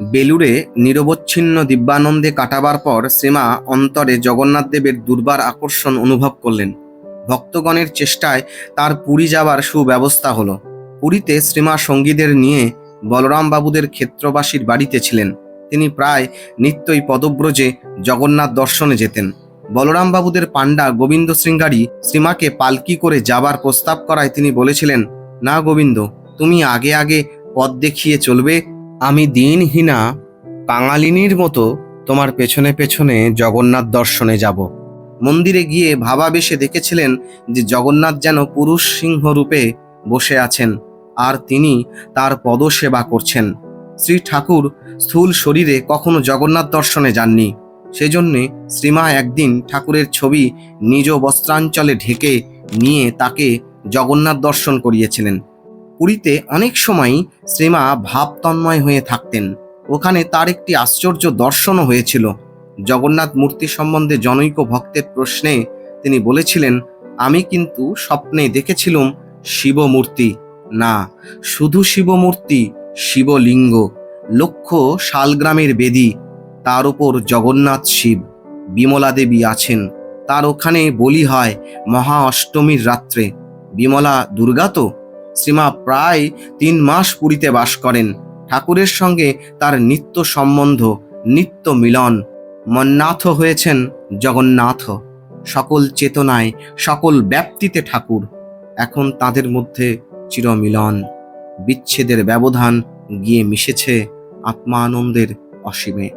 বেলুড়ে নিরবচ্ছিন্ন দিব্যানন্দে কাটাবার পর শ্রীমা অন্তরে জগন্নাথ দেবের দুর্বার আকর্ষণ অনুভব করলেন। ভক্তগণের চেষ্টায় তার পুরী যাবার সুব্যবস্থা হলো। পুরীতে শ্রীমা সঙ্গীদের নিয়ে বলরাম বাবুদের ক্ষেত্রবাসীর বাড়িতে ছিলেন। তিনি প্রায় নিত্যই পদব্রজে জগন্নাথ দর্শনে যেতেন। বলরাম বাবুদের পাণ্ডা গোবিন্দ শৃঙ্গারী শ্রীমাকে পালকি করে যাবার প্রস্তাব করায় তিনি বলেছিলেন, না গোবিন্দ, তুমি আগে আগে পথ দেখিয়ে চলবে আমি দিনহীনা কাঙালিনীর মতো তোমার পেছনে পেছনে জগন্নাথ দর্শনে যাব। মন্দিরে গিয়ে ভাবাবেশে দেখেছিলেন যে জগন্নাথ যেন পুরুষ সিংহ রূপে বসে আছেন, আর তিনি তার পদসেবা করছেন। শ্রী ঠাকুর স্থূল শরীরে কখনো জগন্নাথ দর্শনে যাননি। সেজন্যে শ্রীমা একদিন ঠাকুরের ছবি নিজ বস্ত্রাঞ্চলে ঢেকে নিয়ে তাকে জগন্নাথ দর্শন করিয়েছিলেন। পুরীতে অনেক সময়ই শ্রীমা ভাবতন্ময় হয়ে থাকতেন। ওখানে তার একটি আশ্চর্য দর্শনও হয়েছিল। জগন্নাথ মূর্তি সম্বন্ধে জনৈক ভক্তের প্রশ্নে তিনি বলেছিলেন, আমি কিন্তু স্বপ্নে দেখেছিলাম শিবমূর্তি। না, শুধু শিবমূর্তি, শিবলিঙ্গ, লক্ষ শালগ্রামের বেদী, তার উপর জগন্নাথ শিব, বিমলা দেবী আছেন। তার ওখানে বলি হয় মহা অষ্টমীর রাত্রে। বিমলা দুর্গা তো? শ্রীমা প্রায় তিন মাস পুরীতে বাস করেন। ঠাকুরের সঙ্গে তার নিত্য সম্বন্ধ, নিত্য মিলন। মন্নাথ হয়েছেন জগন্নাথ। সকল চেতনায়, সকল ব্যাপ্তিতে ঠাকুর। এখন তাদের মধ্যে চিরমিলন। বিচ্ছেদের ব্যবধান গিয়ে মিশেছে আত্মানন্দের অসীমে।